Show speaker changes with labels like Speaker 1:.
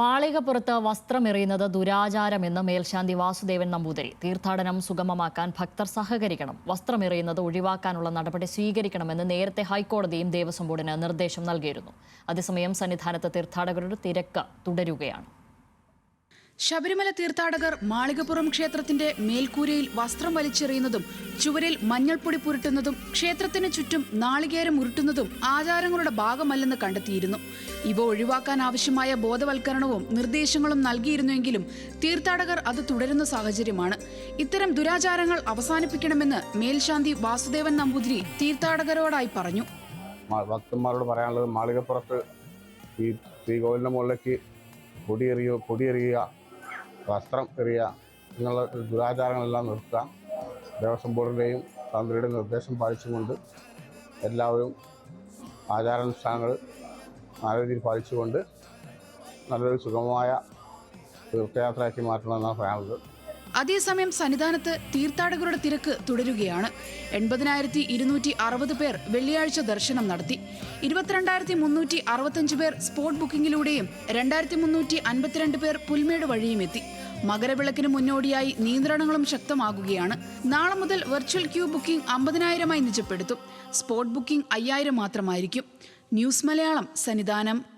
Speaker 1: മാളികപ്പുറത്ത് വസ്ത്രമെറിയുന്നത് ദുരാചാരമെന്ന് മേൽശാന്തി വാസുദേവൻ നമ്പൂതിരി. തീർത്ഥാടനം സുഗമമാക്കാൻ ഭക്തർ സഹകരിക്കണം. വസ്ത്രമെറിയുന്നത് ഒഴിവാക്കാനുള്ള നടപടി സ്വീകരിക്കണമെന്ന് നേരത്തെ ഹൈക്കോടതിയും ദേവസ്വം ബോർഡിന് നിർദ്ദേശം നൽകിയിരുന്നു. അതേസമയം സന്നിധാനത്ത് തീർത്ഥാടകരുടെ തിരക്ക് തുടരുകയാണ്.
Speaker 2: ശബരിമല തീർത്ഥാടകർ മാളികപ്പുറം ക്ഷേത്രത്തിന്റെ മേൽക്കൂരയിൽ വസ്ത്രം വലിച്ചെറിയുന്നതും ചുവരിൽ മഞ്ഞൾപ്പൊടി പുരട്ടുന്നതും ക്ഷേത്രത്തിന് ചുറ്റും നാളികേരം ഉരുട്ടുന്നതും ആചാരങ്ങളുടെ ഭാഗമല്ലെന്ന് കണ്ടെത്തിയിരുന്നു. ഇവ ഒഴിവാക്കാൻ ആവശ്യമായ ബോധവൽക്കരണവും നിർദ്ദേശങ്ങളും നൽകിയിരുന്നുവെങ്കിലും തീർത്ഥാടകർ അത് തുടരുന്ന സാഹചര്യമാണ്. ഇത്തരം ദുരാചാരങ്ങൾ അവസാനിപ്പിക്കണമെന്ന് മേൽശാന്തി വാസുദേവൻ നമ്പൂതിരി തീർത്ഥാടകരോടായി പറഞ്ഞു.
Speaker 3: ഭക്തന്മാരോട് പറയാനുള്ളത് മാളികപ്പുറത്ത് ഈ ശ്രീകോവിലിന്റെ മുകളിലേക്ക് പൊടിയെറിയോ പൊടിയെറിയുക വസ്ത്രം എറിയുക എന്നുള്ള ദുരാചാരങ്ങളെല്ലാം നിർത്തുക. ദേവസ്വം ബോർഡിന്റെയും തന്ത്രിയുടെ നിർദ്ദേശം പാലിച്ചുകൊണ്ട് എല്ലാവരും ആചാരാനുഷ്ഠാനങ്ങൾ നല്ല രീതിയിൽ പാലിച്ചുകൊണ്ട് നല്ലൊരു സുഗമമായ തീർത്ഥയാത്രയാക്കി മാറ്റണമെന്നാണ് പറയാനുള്ളത്.
Speaker 2: അതേസമയം സന്നിധാനത്ത് തീർത്ഥാടകരുടെ തിരക്ക് തുടരുകയാണ്. എൺപതിനായിരത്തി ഇരുന്നൂറ്റി അറുപത് പേർ വെള്ളിയാഴ്ച ദർശനം നടത്തി. ഇരുപത്തിരണ്ടായിരത്തി മുന്നൂറ്റി അറുപത്തഞ്ച് പേർ സ്പോട്ട് ബുക്കിംഗിലൂടെയും രണ്ടായിരത്തി മുന്നൂറ്റി അൻപത്തിരണ്ട് പേർ പുൽമേട് വഴിയും എത്തി. മകരവിളക്കിന് മുന്നോടിയായി നിയന്ത്രണങ്ങളും ശക്തമാകുകയാണ്. നാളെ മുതൽ വെർച്വൽ ക്യൂ ബുക്കിംഗ് അമ്പതിനായിരമായി നിജപ്പെടുത്തും. സ്പോട്ട് ബുക്കിംഗ് അയ്യായിരം മാത്രമായിരിക്കും. ന്യൂസ് മലയാളം സന്നിധാനം.